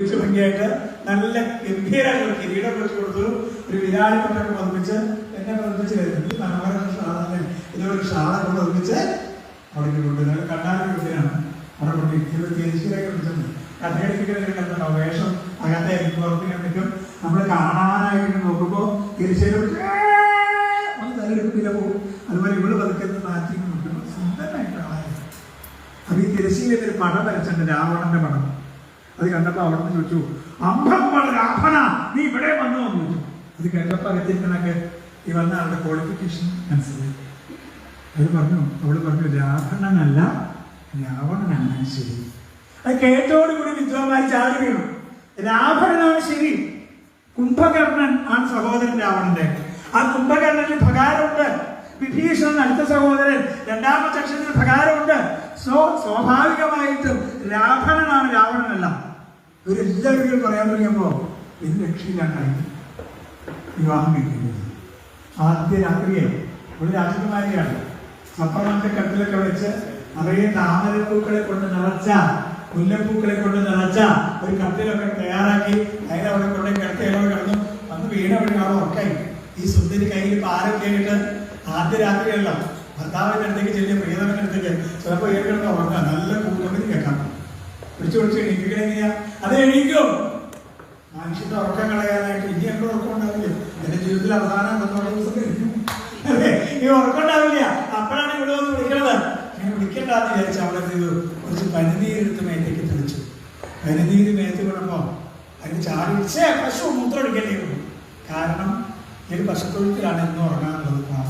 ഭംഗിയായിട്ട് നല്ല ഗംഭീരമായിട്ടുള്ള കിരീടം വെച്ച് കൊടുത്തു ഒരു വിരാളി കൊണ്ടൊക്കെ പതിപ്പിച്ച് എന്നെ പതിപ്പിച്ച് വരുന്നത് മനോഹര ഷാളെ ഇതൊരു ഷാളൊക്കെ പതിപ്പിച്ച് അവിടെ കൊണ്ടുവരുന്നത് കണ്ണാടി കുട്ടിയാണ് അവിടെ കൊണ്ട് തിരിച്ചിലേക്ക് വിളിച്ചിട്ടുണ്ട് കഥയടിപ്പിക്കുന്ന കണ്ടോ വേഷം അകത്തെ പുറത്തിങ്ങനെ നിൽക്കും. നമ്മൾ കാണാനായിട്ട് നോക്കുമ്പോൾ തിരിച്ചേരും തലയെടുപ്പില്ല പോകും അതുപോലെ ഇവൾ പതുക്കെ മാറ്റി നോക്കുമ്പോൾ സുന്ദരമായിട്ട് അപ്പൊ ഈ തിരശ്ശീലൊരു പടം വരച്ചിട്ടുണ്ട് രാവണന്റെ പടം. അത് കണ്ടപ്പോ അവിടെ നിന്ന് ചോദിച്ചു അമ്പമ്മൾ രാഭന നീ ഇവിടെ വന്നു എന്ന് ചോദിച്ചു. അത് കേട്ടപ്പോ അകത്തിരിക്കണൊക്കെ ഈ വന്ന ആളുടെ ക്വാളിഫിക്കേഷൻ മനസ്സിലായി. അത് പറഞ്ഞു അവൾ പറഞ്ഞു രാവണനല്ല രാവണനാണ് ശരി. അത് കേട്ടോടുകൂടി വിദ്വാന്മാർ ചാടി വീണു. രാവണനാണ് ശരി കുംഭകർണൻ ആണ് സഹോദരൻ രാവണന്റെ ആ കുംഭകർണന് ഭകാരമുണ്ട് വിഭീഷണൻ അടുത്ത സഹോദരൻ. രണ്ടാമത്തെ അക്ഷരത്തിന് ഭകാരമുണ്ട് സോ സ്വാഭാവികമായിട്ടും രാവണനാണ് രാവണനല്ല. ഇവരെല്ലാവരും പറയാൻ തുടങ്ങിയപ്പോ ഇത് രക്ഷയില്ലാണ്ടായി? വിവാഹം കഴിക്കുന്നത് ആദ്യ രാത്രിയെ ഒരു രാജകുമാരിയാണ്. സപ്രമത്തെ കട്ടിലൊക്കെ വെച്ച് നിറയെ താമരപ്പൂക്കളെ കൊണ്ട് നിറച്ച മുല്ലപ്പൂക്കളെ കൊണ്ട് നിറച്ച ഒരു കട്ടിലൊക്കെ തയ്യാറാക്കി അതിനെ അവിടെ കൊണ്ട് കിടക്കയിലോ കിടന്നു. അന്ന് വീണ ആളെ ഉറക്കായി ഈ സുന്ദരി കയ്യിൽ പാരൊക്കെ ആയിട്ട് ആദ്യ രാത്രിയല്ല ഭർത്താവിന്റെ അടുത്തേക്ക് ചെല്ലിയ പ്രിയതമന്റെ പിടിച്ചു പിടിച്ച് എണീക്കുക എങ്ങനെയാ? അത് എണീക്കോ. മനുഷ്യന്റെ ഉറക്കം കളയാനായിട്ട് ഇനി എന്റെ ഉറക്കം ഉണ്ടാവില്ല? എന്റെ ജീവിതത്തിൽ അവസാനം എന്നുള്ള ദിവസം അല്ലേ? ഈ ഉറക്കം ഉണ്ടാവില്ല. അപ്പോഴാണ് ഇവിടെ വന്ന് വിളിക്കണത്. ഞാൻ വിളിക്കണ്ടെന്ന് വിചാരിച്ചു അവിടെ ചെയ്തു? കുറച്ച് പനിനീരെടുത്ത് മേത്തേക്ക് തെളിച്ചു. പനിനീര് മേത്ത് വിടുമ്പോ അതിന് ചാടി ഛേ, പശു മൂത്രം എടുക്കേണ്ടി വരും കാരണം ഈ പശുത്തൊഴുത്തിലാണ് ഇന്ന് ഉറങ്ങാനുള്ളത്. ഉറങ്ങാൻ